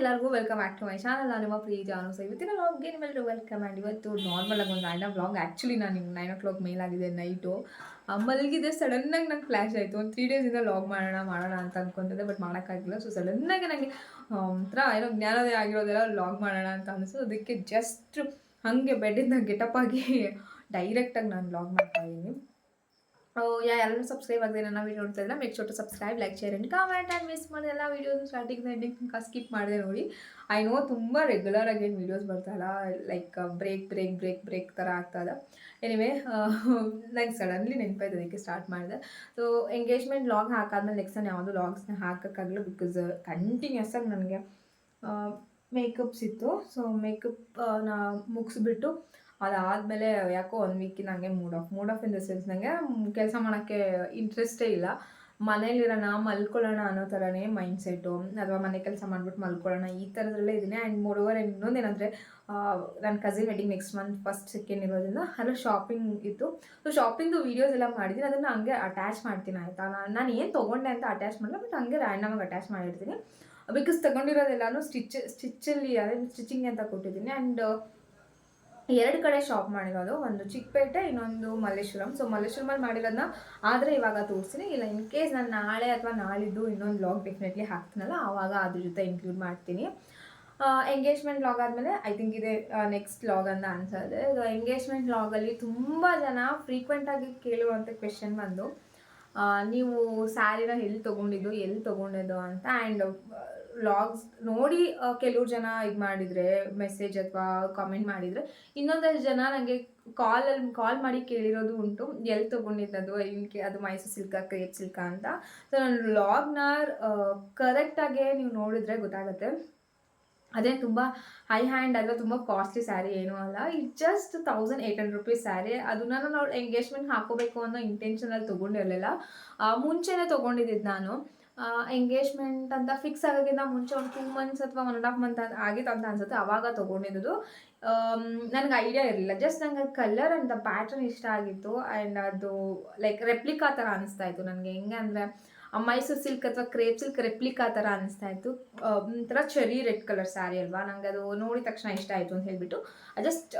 ಎಲ್ಲರಿಗೂ welcome back to my channel ನಾನು ನಿಮ್ಮ ಪ್ರೀತಿ ಅನು ಇವತ್ತಿನ ವ್ಲಾಗ್ಗೆ ನಿಮ್ಮೆಲ್ಲರೂ ವೆಲ್ಕಮ್ ಆ್ಯಂಡ್ ಇವತ್ತು ನಾರ್ಮಲ್ ಆಗಿ ಒಂದು ಆ್ಯಂಡ್ ವ್ಲಾಗ್ ಆ್ಯಕ್ಚುಲಿ ನಾನು ನೈನ್ ಓ ಕ್ಲಾಕ್ ಮೇಲಾಗಿದೆ. ನೈಟು ಮಲಗಿದ್ದೆ ಸಡನ್ನಾಗಿ ನಂಗೆ ಫ್ಲ್ಯಾಶ್ ಆಯಿತು. ಒಂದು ತ್ರೀ ಡೇಸಿಂದ ಲಾಗ್ ಮಾಡೋಣ ಮಾಡೋಣ ಅಂತ ಅಂದ್ಕೊಂತಿದ್ದೆ ಬಟ್ ಮಾಡೋಕ್ಕಾಗಿಲ್ಲ. ಸೊ ಸಡನ್ನಾಗಿ ನನಗೆ ಒಂಥರ ಏನೋ ಜ್ಞಾನೋದಯ ಆಗಿರೋದೆಲ್ಲ ಲಾಗ್ ಮಾಡೋಣ ಅಂತ ಅನಿಸು ಅದಕ್ಕೆ ಜಸ್ಟ್ ಹಾಗೆ ಬೆಡ್ಡಿಂದ ಗೆಟಪ್ ಆಗಿ ಡೈರೆಕ್ಟಾಗಿ ನಾನು ಲಾಗ್ ಮಾಡ್ತಾ ಇದ್ದೀನಿ. ಯಾ ಎಲ್ಲರೂ ಸಬ್ಸ್ಕ್ರೈಬ್ ಆಗದೆ ನನ್ನ ವೀಡಿಯೋ ನೋಡ್ತಾ ಇದ್ರೆ make sure to subscribe like share and comment and miss ಮಾಡಿದೆ ಎಲ್ಲ ವೀಡಿಯೋಸ್ ಸ್ಟಾರ್ಟಿಂಗ್ ಎಂಡಿಂಗ್ ತನಕ ಸ್ಕಿಪ್ ಮಾಡಿದೆ ನೋಡಿ. ಐ ನೋ ತುಂಬ ರೆಗ್ಯುಲರ್ ಆಗಿ ಏನು ವೀಡಿಯೋಸ್ ಇಲ್ಲ like break break break break ಥರ ಆಗ್ತದೆ ಎನಿವೇ ನಂಗೆ ಸಡನ್ಲಿ ನೆನಪಾಯ್ತು ಅದಕ್ಕೆ ಸ್ಟಾರ್ಟ್ ಮಾಡಿದೆ. ಸೊ ಎಂಗೇಜ್ಮೆಂಟ್ ಲಾಗ್ ಹಾಕಾದ್ಮೇಲೆ ನೆಕ್ಸ್ಟ್ ನಾನು ಯಾವುದೋ ಲಾಗ್ಸ್ನ ಹಾಕೋಕ್ಕಾಗಲ್ಲ ಬಿಕಾಸ್ ಕಂಟಿನ್ಯೂಸ್ ಆಗಿ ನನಗೆ ಮೇಕಪ್ಸ್ ಇತ್ತು. ಸೊ ಮೇಕಪ್ ನಾ ಮುಗಿಸ್ಬಿಟ್ಟು ಅದಾದಮೇಲೆ ಯಾಕೋ ಒಂದು ವೀಕಿನ ನನಗೆ mood off mood off in the sense ನನಗೆ ಕೆಲಸ ಮಾಡೋಕ್ಕೆ ಇಂಟ್ರೆಸ್ಟೇ ಇಲ್ಲ. ಮನೇಲಿರೋಣ ಮಲ್ಕೊಳ್ಳೋಣ ಅನ್ನೋ ಥರನೇ ಮೈಂಡ್ ಸೆಟ್ಟು ಅಥವಾ ಮನೆ ಕೆಲಸ ಮಾಡಿಬಿಟ್ಟು ಮಲ್ಕೊಳ್ಳೋಣ ಈ ಥರದಲ್ಲೇ ಇದ್ದೀನಿ. ಆ್ಯಂಡ್ ಮೋರ್ ಓವರ್ ಇನ್ನೊಂದೇನಂದರೆ ನನ್ನ cousin wedding next month first second ಇರೋದ್ರಿಂದ ಅಲ್ಲ ಶಾಪಿಂಗ್ ಇತ್ತು. ಸೊ ಶಾಪಿಂಗ್ದು ವೀಡಿಯೋಸ್ ಎಲ್ಲ ಮಾಡಿದ್ದೀನಿ. ಅದನ್ನು ಹಂಗೆ ಅಟ್ಯಾಚ್ ಮಾಡ್ತೀನಿ, ಆಯಿತಾ? ನಾನು ಏನು ತೊಗೊಂಡೆ ಅಂತ ಅಟ್ಯಾಚ್ ಮಾಡಲ್ಲ ಬಟ್ ಹಂಗೆ ರ್ಯಾಂಡಮಾಗಿ ಅಟ್ಯಾಚ್ ಮಾಡಿರ್ತೀನಿ. ಬಿಕಾಸ್ ತೊಗೊಂಡಿರೋದೆಲ್ಲನೂ ಸ್ಟಿಚ್ ಸ್ಟಿಚ್ಚಲ್ಲಿ ಅದೇ ಸ್ಟಿಚಿಂಗ್ ಅಂತ ಕೊಟ್ಟಿದ್ದೀನಿ. ಆ್ಯಂಡ್ ಎರಡು ಕಡೆ ಶಾಪ್ ಮಾಡಿರೋದು. ಒಂದು ಚಿಕ್ಕಪೇಟೆ, ಇನ್ನೊಂದು ಮಲ್ಲೇಶ್ವರಂ. ಸೊ ಮಲ್ಲೇಶ್ವರಮಲ್ಲಿ ಮಾಡಿರೋದನ್ನ ಆದರೆ ಇವಾಗ ತೋರಿಸ್ತೀನಿ ಇಲ್ಲ ಇನ್ ಕೇಸ್ ನಾನು ನಾಳೆ ಅಥವಾ ನಾಳಿದ್ದು ಇನ್ನೊಂದು ಲಾಗ್ ಡೆಫಿನೆಟ್ಲಿ ಹಾಕ್ತೀನಲ್ಲ ಆವಾಗ ಅದ್ರ ಜೊತೆ ಇನ್ಕ್ಲೂಡ್ ಮಾಡ್ತೀನಿ. ಎಂಗೇಜ್ಮೆಂಟ್ ಲಾಗ್ ಆದಮೇಲೆ ಐ ಥಿಂಕ್ ಇದೆ ನೆಕ್ಸ್ಟ್ ಲಾಗ್ ಅಂತ ಅನ್ಸೋದೆ ಎಂಗೇಜ್ಮೆಂಟ್ ಲಾಗಲ್ಲಿ ತುಂಬ ಜನ ಫ್ರೀಕ್ವೆಂಟಾಗಿ ಕೇಳುವಂಥ ಕ್ವೆಶನ್ ಬಂದು ನೀವು ಸ್ಯಾರಿನ ಎಲ್ಲಿ ತೊಗೊಂಡಿದ್ದು ಎಲ್ಲಿ ತೊಗೊಂಡಿದ್ದು ಅಂತ ಆ್ಯಂಡ್ ವ್ಲಾಗ್ಸ್ ನೋಡಿ ಕೆಲವ್ರು ಜನ ಇದು ಮಾಡಿದರೆ ಮೆಸೇಜ್ ಅಥವಾ ಕಾಮೆಂಟ್ ಮಾಡಿದರೆ, ಇನ್ನೊಂದಷ್ಟು ಜನ ನನಗೆ ಕಾಲಲ್ಲಿ ಕಾಲ್ ಮಾಡಿ ಕೇಳಿರೋದು ಉಂಟು. ಎಲ್ಲಿ ತೊಗೊಂಡಿದ್ದದು ಇನ್ಕೆ ಅದು ಮೈಸೂರು ಸಿಲ್ಕ, ಕ್ರೇಪ್ ಸಿಲ್ಕ ಅಂತ. ಸೊ ನಾನು ವ್ಲಾಗ್ನ ಕರೆಕ್ಟಾಗೆ ನೀವು ನೋಡಿದ್ರೆ ಗೊತ್ತಾಗುತ್ತೆ. ಅದೇ ತುಂಬ ಹೈ ಹ್ಯಾಂಡ್ ಅಲ್ಲ ತುಂಬ ಕಾಸ್ಟ್ಲಿ ಸ್ಯಾರಿ ಏನೂ ಅಲ್ಲ. It just thousand eight hundred rupees sari ಅದನ್ನ ನಾನು ಎಂಗೇಜ್ಮೆಂಟ್ ಹಾಕೋಬೇಕು ಅನ್ನೋ ಇಂಟೆನ್ಷನಲ್ಲಿ ತೊಗೊಂಡಿರಲಿಲ್ಲ. ಮುಂಚೆನೇ ತೊಗೊಂಡಿದ್ದಿದ್ದು ನಾನು. ಎಂಗೇಜ್ಮೆಂಟ್ ಅಂತ ಫಿಕ್ಸ್ ಆಗೋಕ್ಕಿಂತ ಮುಂಚೆ ಒಂದು ಟೂ ಮಂತ್ಸ್ ಅಥವಾ ಒನ್ ಆ್ಯಂಡ್ ಹಾಫ್ ಮಂತ್ ಆಗಿತ್ತು ಅಂತ ಅನ್ಸುತ್ತೆ. ಅವಾಗ ತೊಗೊಂಡಿದ್ದು. ನನಗೆ ಐಡಿಯಾ ಇರಲಿಲ್ಲ. ಜಸ್ಟ್ ನಂಗೆ ಕಲರ್ ಅಂತ ಪ್ಯಾಟರ್ನ್ ಇಷ್ಟ ಆಗಿತ್ತು. ಆ್ಯಂಡ್ ಅದು ಲೈಕ್ ರೆಪ್ಲಿಕಾ ಥರ ಅನಿಸ್ತಾ ಇತ್ತು ನನಗೆ. ಹೆಂಗೆ ಅಂದರೆ ಮೈಸೂರು ಸಿಲ್ಕ್ ಅಥವಾ ಕ್ರೇಪ್ ಸಿಲ್ಕ್ ರೆಪ್ಲಿಕಾ ಥರ ಅನಿಸ್ತಾ ಇತ್ತು. ಒಂಥರ ಚೆರಿ ರೆಡ್ ಕಲರ್ ಸ್ಯಾರಿ ಅಲ್ವಾ? ನನಗೆ ಅದು ನೋಡಿದ ತಕ್ಷಣ ಇಷ್ಟ ಆಯಿತು ಅಂತ ಹೇಳಿಬಿಟ್ಟು ಜಸ್ಟ್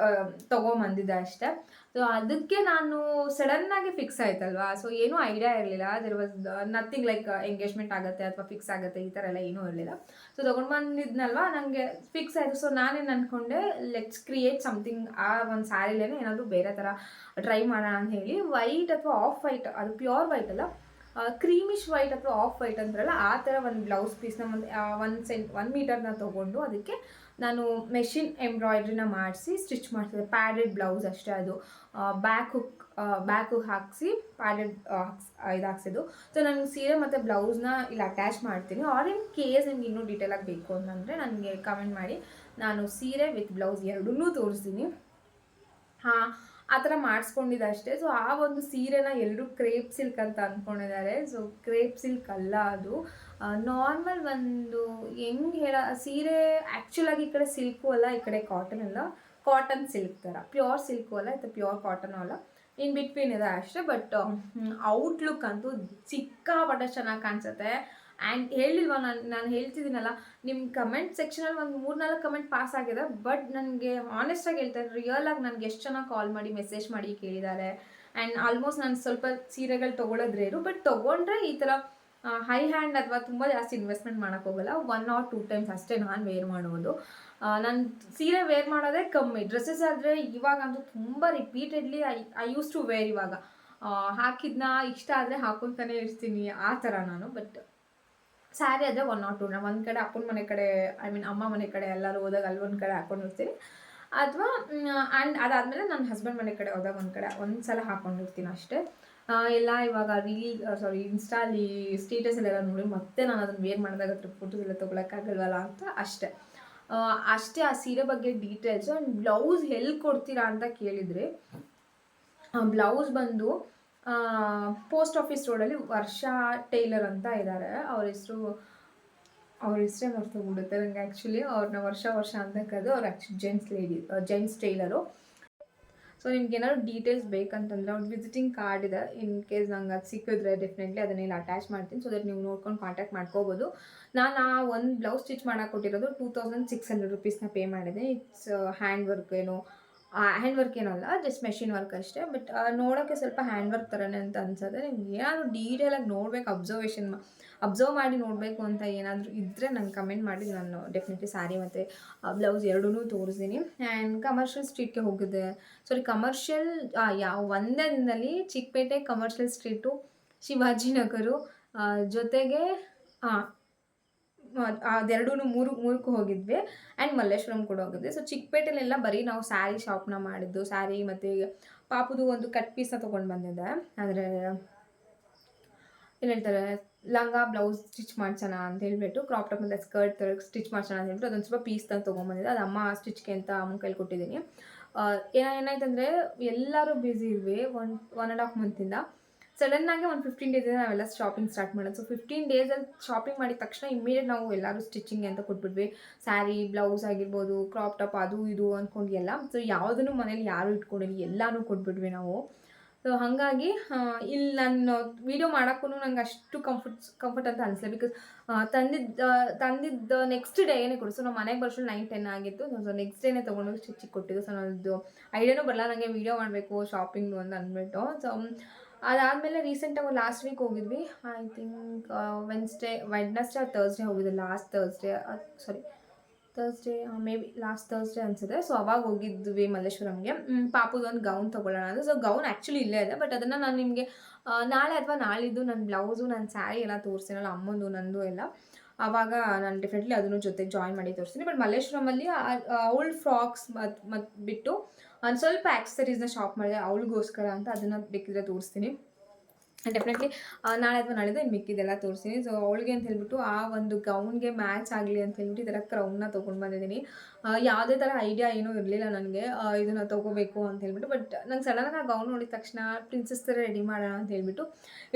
ತೊಗೊಂಬಂದಿದ್ದೆ ಅಷ್ಟೇ. ಸೊ ಅದಕ್ಕೆ ನಾನು ಸಡನ್ನಾಗಿ ಫಿಕ್ಸ್ ಆಯ್ತಲ್ವಾ? ಸೊ ಏನೂ ಐಡಿಯಾ ಇರಲಿಲ್ಲ. There was nothing like engagement ಆಗುತ್ತೆ ಅಥವಾ ಫಿಕ್ಸ್ ಆಗುತ್ತೆ, ಈ ಥರ ಎಲ್ಲ ಏನೂ ಇರಲಿಲ್ಲ. ಸೊ ತೊಗೊಂಡು ಬಂದಿದ್ನಲ್ವಾ? ನನಗೆ ಫಿಕ್ಸ್ ಆಯಿತು. ಸೊ ನಾನೇನು ಅಂದ್ಕೊಂಡೆ ಲೆಟ್ಸ್ ಕ್ರಿಯೇಟ್ ಸಮಥಿಂಗ್ ಆ ಒಂದು ಸ್ಯಾರಿಲೇ ಏನಾದರೂ ಬೇರೆ ಥರ ಟ್ರೈ ಮಾಡೋಣ ಅಂತ ಹೇಳಿ ವೈಟ್ ಅಥವಾ ಆಫ್ ವೈಟ್ ಅದು ಪ್ಯೂರ್ ವೈಟ್ ಅಲ್ಲ ಕ್ರೀಮಿಶ್ ವೈಟ್ ಅಥವಾ ಆಫ್ ವೈಟ್ ಅಂತಾರಲ್ಲ ಆ ಥರ ಒಂದು ಬ್ಲೌಸ್ ಪೀಸ್ನ ಒಂದು ಒಂದು ಸೆಂಟ್ ಒನ್ ಮೀಟರ್ನ ತೊಗೊಂಡು ಅದಕ್ಕೆ ನಾನು ಮೆಷಿನ್ ಎಂಬ್ರಾಯ್ಡ್ರಿನ ಮಾಡಿಸಿ ಸ್ಟಿಚ್ ಮಾಡ್ತಿದ್ದೆ ಪ್ಯಾಡೆಡ್ ಬ್ಲೌಸ್ ಅಷ್ಟೇ ಅದು. ಬ್ಯಾಕ್ ಹುಕ್ ಬ್ಯಾಕ್ ಹುಕ್ ಹಾಕಿಸಿ ಪ್ಯಾಡೆಡ್ ಇದು ಹಾಕ್ಸಿದ್ದು. ಸೊ ನಾನು ಸೀರೆ ಮತ್ತು ಬ್ಲೌಸ್ನ ಇಲ್ಲಿ ಅಟ್ಯಾಚ್ ಮಾಡ್ತೀನಿ. ಆರ್ ಇನ್ ಕೇಸ್ ನಿಮ್ಗೆ ಇನ್ನೂ ಡೀಟೇಲಾಗಿ ಬೇಕು ಅಂತಂದರೆ ನನಗೆ ಕಮೆಂಟ್ ಮಾಡಿ. ನಾನು ಸೀರೆ ವಿತ್ ಬ್ಲೌಸ್ ಎರಡನ್ನೂ ತೋರಿಸ್ತೀನಿ. ಹಾಂ, ಆ ಥರ ಮಾಡಿಸ್ಕೊಂಡಿದ್ದೆ ಅಷ್ಟೇ. ಸೊ ಆ ಒಂದು ಸೀರೆನ ಎಲ್ಲರೂ ಕ್ರೇಪ್ ಸಿಲ್ಕ್ ಅಂತ ಅಂದ್ಕೊಂಡಿದ್ದಾರೆ. ಸೊ ಕ್ರೇಪ್ ಸಿಲ್ಕ್ ಅಲ್ಲ ಅದು. ನಾರ್ಮಲ್ ಒಂದು ಹೆಂಗೆ ಹೇಳ, ಸೀರೆ ಆ್ಯಕ್ಚುಲಾಗಿ ಈ ಕಡೆ ಸಿಲ್ಕು ಅಲ್ಲ, ಈ ಕಡೆ ಕಾಟನ್ ಅಲ್ಲ. ಕಾಟನ್ ಸಿಲ್ಕ್ ಥರ ಪ್ಯೂರ್ ಸಿಲ್ಕು ಅಲ್ಲ, ಇದು ಪ್ಯೂರ್ ಕಾಟನ್ ಅಲ್ಲ. ಇನ್ ಬಿಟ್ವೀನ್ ಇದೆ ಅಷ್ಟೇ ಬಟ್ ಔಟ್ಲುಕ್ ಅಂತೂ ಸಿಕ್ಕಾಪಟ್ಟೆ ಚೆನ್ನಾಗಿ ಕಾಣಿಸುತ್ತೆ. ಆ್ಯಂಡ್ ಹೇಳಿಲ್ವಾ ನಾನು ನಾನು ಹೇಳ್ತಿದ್ದೀನಲ್ಲ ನಿಮ್ಮ ಕಮೆಂಟ್ ಸೆಕ್ಷನಲ್ಲಿ ಒಂದು ಮೂರು ನಾಲ್ಕು ಕಮೆಂಟ್ ಪಾಸ್ ಆಗಿದೆ ಬಟ್ ನನಗೆ ಆನೆಸ್ಟಾಗಿ ಹೇಳ್ತಾರೆ ರಿಯಲ್ ಆಗಿ ನನಗೆ ಎಷ್ಟು ಚೆನ್ನಾಗಿ ಕಾಲ್ ಮಾಡಿ ಮೆಸೇಜ್ ಮಾಡಿ ಕೇಳಿದ್ದಾರೆ. ಆ್ಯಂಡ್ ಆಲ್ಮೋಸ್ಟ್ ನಾನು ಸ್ವಲ್ಪ ಸೀರೆಗಳು ತೊಗೊಳೋದ್ರೇರು ಬಟ್ ತೊಗೊಂಡ್ರೆ ಈ ಥರ ಹೈ ಹ್ಯಾಂಡ್ ಅಥವಾ ತುಂಬ ಜಾಸ್ತಿ ಇನ್ವೆಸ್ಟ್ಮೆಂಟ್ ಮಾಡೋಕ್ಕೋಗಲ್ಲ ಒನ್ ಆರ್ ಟೂ ಟೈಮ್ಸ್ ಅಷ್ಟೇ ನಾನು ವೇರ್ ಮಾಡೋದು ನಾನು ಸೀರೆ ವೇರ್ ಮಾಡೋದೇ ಕಮ್ಮಿ. ಡ್ರೆಸ್ಸಸ್ ಆದರೆ ಇವಾಗಂತೂ ತುಂಬ repeatedly I I use to wear ಇವಾಗ. ಹಾಕಿದ್ನ ಇಷ್ಟ ಆದರೆ ಹಾಕೊತಾನೆ ಇರ್ತೀನಿ ಆ ಥರ ನಾನು. ಬಟ್ ಸ್ಯಾರಿ ಆದರೆ ಒನ್ ಆರ್ ಟು ನಾ ಒಂದು ಕಡೆ ಅಪ್ಪನ ಮನೆ ಕಡೆ ಐ ಮೀನ್ ಅಮ್ಮ ಮನೆ ಕಡೆ ಎಲ್ಲರೂ ಹೋದಾಗ ಅಲ್ಲಿ ಒಂದು ಕಡೆ ಹಾಕೊಂಡಿರ್ತೀನಿ. ಅಥವಾ ಆ್ಯಂಡ್ ಅದಾದಮೇಲೆ ನನ್ನ ಹಸ್ಬೆಂಡ್ ಮನೆ ಕಡೆ ಹೋದಾಗ ಒಂದು ಕಡೆ ಒಂದು ಸಲ ಹಾಕೊಂಡಿರ್ತೀನಿ ಅಷ್ಟೇ. ಎಲ್ಲ ಇವಾಗ ರೀಲ್ ಸಾರಿ ಇನ್ಸ್ಟಾಲಿ ಸ್ಟೇಟಸಲ್ಲೆಲ್ಲ ನೋಡಿ ಮತ್ತೆ ನಾನು ಅದನ್ನು ವೇರ್ ಮಾಡಿದಾಗ ಅದ್ರ ಫೋಟೋಸ್ ಎಲ್ಲ ತೊಗೊಳಕ್ಕಾಗಲ್ವಲ್ಲ ಅಂತ ಅಷ್ಟೆ. ಅಷ್ಟೇ ಆ ಸೀರೆ ಬಗ್ಗೆ ಡೀಟೇಲ್ಸು ಆ್ಯಂಡ್ ಬ್ಲೌಸ್ ಎಲ್ಲಿ ಕೊಡ್ತೀರಾ ಅಂತ ಕೇಳಿದರೆ ಬ್ಲೌಸ್ ಬಂದು ಪೋಸ್ಟ್ ಆಫೀಸ್ ರೋಡಲ್ಲಿ ವರ್ಷ ಟೈಲರ್ ಅಂತ ಇದ್ದಾರೆ ಅವ್ರ ಹೆಸರು, ಅವ್ರ ಹೆಸರೇ ಮರ್ತೋಗ್ಬಿಡುತ್ತೆ ನನಗೆ ಆ್ಯಕ್ಚುಲಿ ಅವ್ರನ್ನ ವರ್ಷ ವರ್ಷ ಅಂತ ಕರೆದು ಅವ್ರು actually gents lady gents tailor so ನಿಮ್ಗೆ ಏನಾದ್ರು ಡೀಟೇಲ್ಸ್ ಬೇಕಂತಂದ್ರೆ ಅವ್ರ ವಿಸಿಟಿಂಗ್ ಕಾರ್ಡ್ ಇದೆ. ಇನ್ ಕೇಸ್ ನಂಗೆ ಅದು ಸಿಕ್ಕಿದ್ರೆ ಡೆಫಿನೆಟ್ಲಿ ಅದನ್ನ ಇಲ್ಲಿ ಅಟ್ಯಾಚ್ ಮಾಡ್ತೀನಿ. ಸೊ ದಟ್ ನೀವು ನೋಡ್ಕೊಂಡು ಕಾಂಟ್ಯಾಕ್ಟ್ ಮಾಡ್ಕೋಬೋದು. ನಾನು ಆ ಒಂದು ಬ್ಲೌಸ್ ಸ್ಟಿಚ್ ಮಾಡಕ್ಕೆ ಕೊಟ್ಟಿರೋದು ಟೂ ತೌಸಂಡ್ ಸಿಕ್ಸ್ ಹಂಡ್ರೆಡ್ ರುಪೀಸ್ನ ಪೇ ಮಾಡಿದೆ. ಇಟ್ಸ್ ಹ್ಯಾಂಡ್ ವರ್ಕ್ ಏನು ಹ್ಯಾಂಡ್ ವರ್ಕ್ ಏನಲ್ಲ ಜಸ್ಟ್ ಮೆಷಿನ್ ವರ್ಕ್ ಅಷ್ಟೇ. ಬಟ್ ನೋಡೋಕ್ಕೆ ಸ್ವಲ್ಪ ಹ್ಯಾಂಡ್ ವರ್ಕ್ ಥರನೇ ಅಂತ ಅನ್ಸುತ್ತೆ. ನಿಮ್ಗೆ ಏನಾದರೂ ಡೀಟೇಲಾಗಿ ನೋಡ್ಬೇಕು ಅಬ್ಸರ್ವೇಷನ್ ಅಬ್ಸರ್ವ್ ಮಾಡಿ ನೋಡಬೇಕು ಅಂತ ಏನಾದರೂ ಇದ್ದರೆ ನಂಗೆ ಕಮೆಂಟ್ ಮಾಡಿ. ನಾನು ಡೆಫಿನೆಟ್ಲಿ ಸ್ಯಾರಿ ಮತ್ತು ಬ್ಲೌಸ್ ಎರಡೂ ತೋರಿಸ್ತೀನಿ. ಆ್ಯಂಡ್ ಕಮರ್ಷಿಯಲ್ ಸ್ಟ್ರೀಟ್ಗೆ ಹೋಗಿದ್ದೆ. ಸಾರಿ ಕಮರ್ಷಿಯಲ್ ಯಾವ ಒಂದೇ ದಿನದಲ್ಲಿ ಚಿಕ್ಕಪೇಟೆ ಕಮರ್ಷಿಯಲ್ ಸ್ಟ್ರೀಟು ಶಿವಾಜಿನಗರು ಜೊತೆಗೆ ಅದೆರಡೂ ಮೂರು, ಮೂರಕ್ಕೂ ಹೋಗಿದ್ವಿ. ಆ್ಯಂಡ್ ಮಲ್ಲೇಶ್ವರಂ ಕೂಡ ಹೋಗಿದ್ವಿ. ಸೊ ಚಿಕ್ಕಪೇಟೆಲೆಲ್ಲ ಬರೀ ನಾವು ಸ್ಯಾರಿ ಶಾಪ್ನ ಮಾಡಿದ್ದು. ಸ್ಯಾರಿ ಮತ್ತು, ಪಾಪುದು ಒಂದು ಕಟ್ ಪೀಸ್ನ ತೊಗೊಂಡು ಬಂದಿದ್ದೆ. ಆದರೆ ಏನು ಹೇಳ್ತಾರೆ, ಲಂಗ, ಬ್ಲೌಸ್ ಸ್ಟಿಚ್ ಮಾಡ್ಸೋಣ ಅಂತ ಹೇಳ್ಬಿಟ್ಟು ಕ್ರಾಪ್ ಟಾಪ್ ಮತ್ತು ಸ್ಕರ್ಟ್ ಸ್ಟಿಚ್ ಮಾಡ್ಸೋಣ ಅಂತ ಹೇಳ್ಬಿಟ್ಟು ಅದೊಂದು ಸ್ವಲ್ಪ ಪೀಸ್ ತಂದು ತೊಗೊಂಬಂದಿದ್ದೆ. ಅದು ಅಮ್ಮ ಸ್ಟಿಚ್ಗೆ ಅಂತ ಅಮ್ಮ ಕೈಲಿ ಕೊಟ್ಟಿದ್ದೀನಿ. ಏನ ಏನಾಯ್ತಂದರೆ ಎಲ್ಲರೂ ಬ್ಯುಸಿ ಇದ್ವಿ ಒನ್ ಒನ್ ಆ್ಯಂಡ್ ಹಾಫ್ ಮಂತಿಂದ ಸಡನ್ನಾಗಿ ಒಂದು ಫಿಫ್ಟೀನ್ ಡೇಸಿಂದ ನಾವೆಲ್ಲ ಶಾಪಿಂಗ್ ಸ್ಟಾರ್ಟ್ ಮಾಡೋದು. ಸೊ ಫಿಫ್ಟೀನ್ ಡೇಸಲ್ಲಿ ಶಾಪಿಂಗ್ ಮಾಡಿದ ತಕ್ಷಣ ಇಮಿಡಿಯೇಟ್ ನಾವು ಎಲ್ಲರೂ ಸ್ಟಿಚಿಂಗ್ ಅಂತ ಕೊಟ್ಬಿಟ್ವಿ. ಸ್ಯಾರಿ ಬ್ಲೌಸ್ ಆಗಿರ್ಬೋದು ಕ್ರಾಪ್ ಟಾಪ್ ಅದು ಇದು ಅಂದ್ಕೊಂಡು ಎಲ್ಲ. ಸೊ ಯಾವುದನ್ನು ಮನೇಲಿ ಯಾರು ಇಟ್ಕೊಂಡಿಲ್ಲ, ಎಲ್ಲನೂ ಕೊಟ್ಬಿಟ್ವಿ ನಾವು. ಸೊ ಹಾಗಾಗಿ ಇಲ್ಲಿ ನಾನು ವೀಡಿಯೋ ಮಾಡೋಕ್ಕೂ ನಂಗೆ ಅಷ್ಟು ಕಂಫರ್ಟ್ ಕಂಫರ್ಟ್ ಅಂತ ಅನಿಸಲ್ಲ ಬಿಕಾಸ್ ತಂದಿದ್ದ ತಂದಿದ್ದ ನೆಕ್ಸ್ಟ್ ಡೇ ಏನೇ ಕೊಡು. ಸೊ ನಮ್ಮ ಮನೆಗೆ ಬರ್ಸೋಣ ನೈನ್ ಟೆನ್ ಆಗಿತ್ತು. ಸೊ ನೆಕ್ಸ್ಟ್ ಡೇನೇ ತೊಗೊಂಡು ಸ್ಟಿಚಿಗೆ ಕೊಟ್ಟಿದ್ದು. ಸೊ ನನ್ನದು ಐಡಿಯಾನೂ ಬರಲ್ಲ ನನಗೆ ವೀಡಿಯೋ ಮಾಡಬೇಕು ಶಾಪಿಂಗು ಅಂತ ಅಂದ್ಬಿಟ್ಟು ಸೊ ಅದಾದಮೇಲೆ ರೀಸೆಂಟಾಗಿ ಲಾಸ್ಟ್ ವೀಕ್ ಹೋಗಿದ್ವಿ. ಐ ಥಿಂಕ್ ವೆನ್ಸ್ಡೇ ವೆಡ್ನಸ್ಡೇ ಆ ತರ್ಸ್ಡೇ ಹೋಗಿದ್ದೆ. Last Thursday sorry Thursday maybe last Thursday ಅನಿಸುತ್ತೆ. ಸೊ ಅವಾಗ ಹೋಗಿದ್ವಿ ಮಲ್ಲೇಶ್ವರಂಗೆ. ಪಾಪದ ಪಾಪುದು ಒಂದು ಗೌನ್ ತೊಗೊಳ್ಳೋಣ ಅಂತ. ಸೊ ಗೌನ್ ಆ್ಯಕ್ಚುಲಿ ಇಲ್ಲೇ ಇದೆ ಬಟ್ ಅದನ್ನು ನಾನು ನಿಮಗೆ ನಾಳೆ ಅಥವಾ ನಾಳಿದ್ದು ನನ್ನ ಬ್ಲೌಸು ನನ್ನ ಸ್ಯಾರಿ ಎಲ್ಲ ತೋರಿಸ್ತೀನಲ್ಲ ಅಮ್ಮಂದು, ನಂದು ಎಲ್ಲ ಆವಾಗ ನಾನು ಡೆಫಿನೆಟ್ಲಿ ಅದನ್ನು ಜೊತೆಗೆ ಜಾಯಿನ್ ಮಾಡಿ ತೋರಿಸ್ತೀನಿ. ಬಟ್ ಮಲ್ಲೇಶ್ವರಮಲ್ಲಿ ಓಲ್ಡ್ ಫ್ರಾಕ್ಸ್ ಮತ್ತು ಮತ್ತು ಬಿಟ್ಟು ಒಂದು ಸ್ವಲ್ಪ ಆ್ಯಕ್ಸರೀಸ್ನ ಶಾಪ್ ಮಾಡಿದೆ, ಅವಳಿಗೋಸ್ಕರ ಅಂತ ಅದನ್ನು ಬೇಕಿದ್ರೆ ತೋರಿಸ್ತೀನಿ. ಡೆಫಿನೆಟ್ಲಿ ನಾಳೆ ಅಥವಾ ನಾಳೆದು ಇನ್ನು ಮಿಕ್ಕಿದೆಲ್ಲ ತೋರಿಸ್ತೀನಿ. ಸೊ ಅವಳಿಗೆ ಅಂತ ಹೇಳ್ಬಿಟ್ಟು ಆ ಒಂದು ಗೌನ್ಗೆ ಮ್ಯಾಚ್ ಆಗಲಿ ಅಂತ ಹೇಳ್ಬಿಟ್ಟು ಈ ಥರ ಕ್ರೌನ್ನ ತೊಗೊಂಡು ಬಂದಿದ್ದೀನಿ. ಯಾವುದೇ ಥರ ಐಡಿಯಾ ಏನೂ ಇರಲಿಲ್ಲ ನನಗೆ. ಇದನ್ನು ತೊಗೋಬೇಕು ಅಂತ ಹೇಳ್ಬಿಟ್ಟು ಬಟ್ ನಂಗೆ ಸಡನ್ನಾಗಿ ಆ ಗೌನ್ ನೋಡಿದ ತಕ್ಷಣ ಪ್ರಿನ್ಸಸ್ ಥರ ರೆಡಿ ಮಾಡೋಣ ಅಂತ ಹೇಳ್ಬಿಟ್ಟು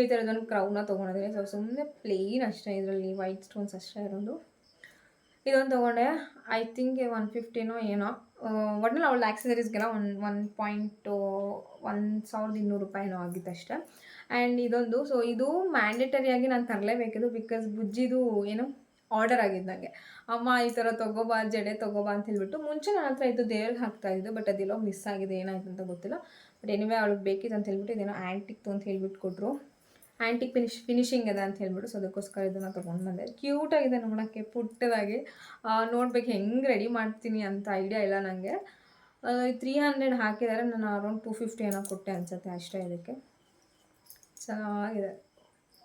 ಈ ಥರದೊಂದು ಕ್ರೌನ್ನ ತೊಗೊಂಡಿದ್ದೀನಿ. ಸೊ ಸುಮ್ಮನೆ ಪ್ಲೇನ್ ಅಷ್ಟೇ ಇದರಲ್ಲಿ ವೈಟ್ ಸ್ಟೋನ್ಸ್ ಅಷ್ಟೇ ಇರೋದು. ಇದೊಂದು ತೊಗೊಂಡೆ. ಐ ಥಿಂಕ್ ಒನ್ ಫಿಫ್ಟಿನೋ ಏನೋ ಒಟ್ನಲ್ಲಿ ಅವಳ ಆಕ್ಸೆಸರೀಸ್ಗೆಲ್ಲ ಒನ್ ಒನ್ ಪಾಯಿಂಟು ಒಂದು ಸಾವಿರದ ಇನ್ನೂರು ರೂಪಾಯಿನೋ ಆಗಿತ್ತು ಅಷ್ಟೇ ಆ್ಯಂಡ್ ಇದೊಂದು ಸೊ ಇದು ಮ್ಯಾಂಡೇಟರಿಯಾಗಿ ನಾನು ತರಲೇಬೇಕಿದ್ದು ಬಿಕಾಸ್ ಬುಜ್ಜಿದು ಏನು ಆರ್ಡರ್ ಆಗಿದ್ದು ನನಗೆ ಅಮ್ಮ ಈ ಥರ ತೊಗೋಬಾ, ಜಡೆ ತೊಗೋಬಾ ಅಂತ ಹೇಳ್ಬಿಟ್ಟು ಮುಂಚೆ ನನ್ನ ಹತ್ರ ಇದು ದೇವ್ರಿಗೆ ಹಾಕ್ತಾ ಇದ್ದು ಬಟ್ ಅದೆಲ್ಲೋ ಮಿಸ್ ಆಗಿದೆ, ಏನಾಯ್ತು ಅಂತ ಗೊತ್ತಿಲ್ಲ. ಬಟ್ ಎನಿವೇ ಅವಳಿಗೆ ಬೇಕಿತ್ತು ಅಂತ ಹೇಳ್ಬಿಟ್ಟು ಇದೇನೋ ಆ್ಯಂಟಿಕ್ತು ಅಂತ ಹೇಳ್ಬಿಟ್ಟು ಕೊಟ್ಟರು ಆ್ಯಂಟಿಕ್ ಫಿನಿಶ್ ಫಿನಿಶಿಂಗ್ ಅದ ಅಂತ ಹೇಳ್ಬಿಟ್ಟು ಸೊ ಅದಕ್ಕೋಸ್ಕರ ಇದನ್ನು ತೊಗೊಂಡು ಬಂದೆ. ಕ್ಯೂಟಾಗಿದೆ ನೋಡೋಕ್ಕೆ, ಪುಟ್ಟದಾಗಿ. ನೋಡ್ಬೇಕು ಹೆಂಗೆ ರೆಡಿ ಮಾಡ್ತೀನಿ ಅಂತ ಐಡಿಯಾ ಇಲ್ಲ ನನಗೆ ತ್ರೀ ಹಂಡ್ರೆಡ್ ಹಾಕಿದ್ದಾರೆ ನಾನು ಅರೌಂಡ್ ಟೂ ಫಿಫ್ಟಿ ಏನೋ ಕೊಟ್ಟೆ ಅನ್ಸುತ್ತೆ ಅಷ್ಟೇ ಇದಕ್ಕೆ. ಚೆನ್ನಾಗಿದೆ